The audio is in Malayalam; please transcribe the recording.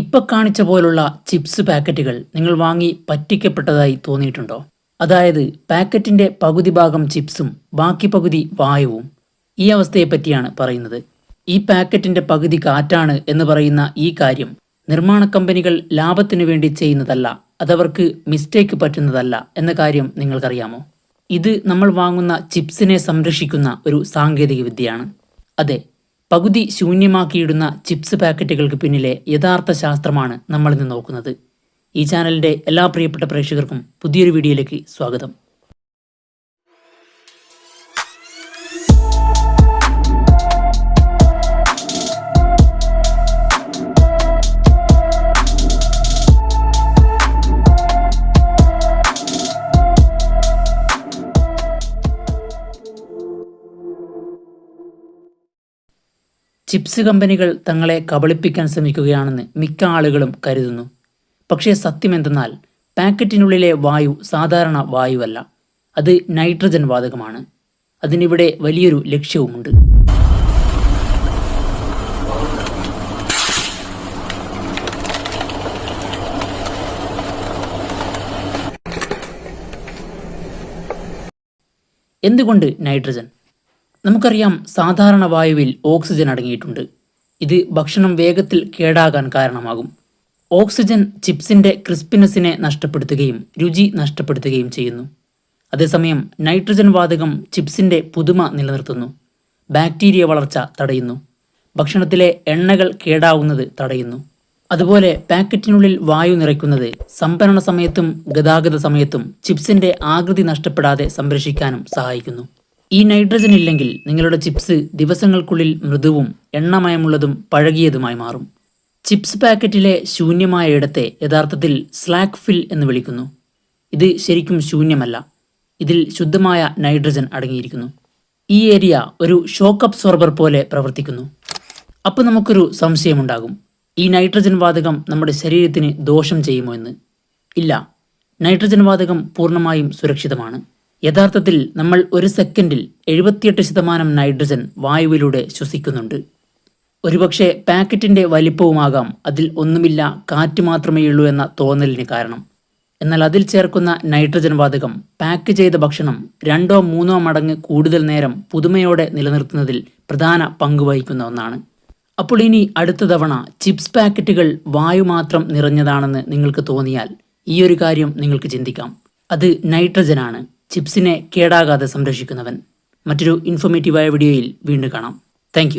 ഇപ്പൊ കാണിച്ച പോലുള്ള ചിപ്സ് പാക്കറ്റുകൾ നിങ്ങൾ വാങ്ങി പറ്റിക്കപ്പെട്ടതായി തോന്നിയിട്ടുണ്ടോ? അതായത് പാക്കറ്റിന്റെ പകുതി ഭാഗം ചിപ്സും ബാക്കി പകുതി വായുവും. ഈ അവസ്ഥയെ പറ്റിയാണ് പറയുന്നത്. ഈ പാക്കറ്റിന്റെ പകുതി കാറ്റാണ് എന്ന് പറയുന്ന ഈ കാര്യം നിർമ്മാണ കമ്പനികൾ ലാഭത്തിനു വേണ്ടി ചെയ്യുന്നതല്ല അതവർക്ക് മിസ്റ്റേക്ക് പറ്റുന്നതല്ല എന്ന കാര്യം നിങ്ങൾക്കറിയാമോ? ഇത് നമ്മൾ വാങ്ങുന്ന ചിപ്സിനെ സംരക്ഷിക്കുന്ന ഒരു സാങ്കേതിക വിദ്യയാണ് അതെ പകുതി ശൂന്യമാക്കിയിടുന്ന ചിപ്സ് പാക്കറ്റുകൾക്ക് പിന്നിലെ യഥാർത്ഥ ശാസ്ത്രമാണ് നമ്മളിന്ന് നോക്കുന്നത്. ഈ ചാനലിന്റെ എല്ലാ പ്രിയപ്പെട്ട പ്രേക്ഷകർക്കും പുതിയൊരു വീഡിയോയിലേക്ക് സ്വാഗതം. ചിപ്സ് കമ്പനികൾ തങ്ങളെ കബളിപ്പിക്കാൻ ശ്രമിക്കുകയാണെന്ന് മിക്ക ആളുകളും കരുതുന്നു. പക്ഷേ സത്യമെന്തെന്നാൽ പാക്കറ്റിനുള്ളിലെ വായു സാധാരണ വായുവല്ല. അത് നൈട്രജൻ വാതകമാണ്. അതിനിവിടെ വലിയൊരു ലക്ഷ്യവുമുണ്ട്. എന്തുകൊണ്ട് നൈട്രജൻ? നമുക്കറിയാം സാധാരണ വായുവിൽ ഓക്സിജൻ അടങ്ങിയിട്ടുണ്ട്. ഇത് ഭക്ഷണം വേഗത്തിൽ കേടാകാൻ കാരണമാകും. ഓക്സിജൻ ചിപ്സിന്റെ ക്രിസ്പിനെസിനെ നഷ്ടപ്പെടുത്തുകയും രുചി നഷ്ടപ്പെടുത്തുകയും ചെയ്യുന്നു. അതേസമയം നൈട്രജൻ വാതകം ചിപ്സിന്റെ പുതുമ നിലനിർത്തുന്നു. ബാക്ടീരിയ വളർച്ച തടയുന്നു. ഭക്ഷണത്തിലെ എണ്ണകൾ കേടാവുന്നത് തടയുന്നു. അതുപോലെ പാക്കറ്റിനുള്ളിൽ വായു നിറയ്ക്കുന്നത് സംഭരണ സമയത്തും ഗതാഗത സമയത്തും ചിപ്സിന്റെ ആകൃതി നഷ്ടപ്പെടാതെ സംരക്ഷിക്കാനും സഹായിക്കുന്നു. ഈ നൈട്രജൻ ഇല്ലെങ്കിൽ നിങ്ങളുടെ ചിപ്സ് ദിവസങ്ങൾക്കുള്ളിൽ മൃദുവും എണ്ണമയമുള്ളതും പഴകിയതുമായി മാറും. ചിപ്സ് പാക്കറ്റിലെ ശൂന്യമായ ഇടത്തെ യഥാർത്ഥത്തിൽ സ്ലാക്ക് ഫിൽ എന്ന് വിളിക്കുന്നു. ഇത് ശരിക്കും ശൂന്യമല്ല. ഇതിൽ ശുദ്ധമായ നൈട്രജൻ അടങ്ങിയിരിക്കുന്നു. ഈ ഏരിയ ഒരു ഷോക്ക് അബ്സോർബർ പോലെ പ്രവർത്തിക്കുന്നു. അപ്പോൾ നമുക്കൊരു സംശയമുണ്ടാകും. ഈ നൈട്രജൻ വാതകം നമ്മുടെ ശരീരത്തിന് ദോഷം ചെയ്യുമോ എന്ന്? ഇല്ല. നൈട്രജൻ വാതകം പൂർണമായും സുരക്ഷിതമാണ്. യഥാർത്ഥത്തിൽ നമ്മൾ ഒരു സെക്കൻഡിൽ എഴുപത്തിയെട്ട് ശതമാനം നൈട്രജൻ വായുവിലൂടെ ശ്വസിക്കുന്നുണ്ട്. ഒരുപക്ഷെ പാക്കറ്റിന്റെ വലിപ്പവുമാകാം അതിൽ ഒന്നുമില്ല കാറ്റ് മാത്രമേയുള്ളൂ എന്ന തോന്നലിന് കാരണം. എന്നാൽ അതിൽ ചേർക്കുന്ന നൈട്രജൻ വാതകം പാക്ക് ചെയ്ത ഭക്ഷണം രണ്ടോ മൂന്നോ മടങ്ങ് കൂടുതൽ നേരം പുതുമയോടെ നിലനിർത്തുന്നതിൽ പ്രധാന പങ്ക് വഹിക്കുന്ന ഒന്നാണ്. അപ്പോൾ ഇനി അടുത്ത തവണ ചിപ്സ് പാക്കറ്റുകൾ വായു മാത്രം നിറഞ്ഞതാണെന്ന് നിങ്ങൾക്ക് തോന്നിയാൽ ഈ ഒരു കാര്യം നിങ്ങൾക്ക് ചിന്തിക്കാം. അത് നൈട്രജനാണ്. ചിപ്സിനെ കേടാകാതെ സംരക്ഷിക്കുന്നവൻ. മറ്റൊരു ഇൻഫോർമേറ്റീവായ വീഡിയോയിൽ വീണ്ടും കാണാം. താങ്ക്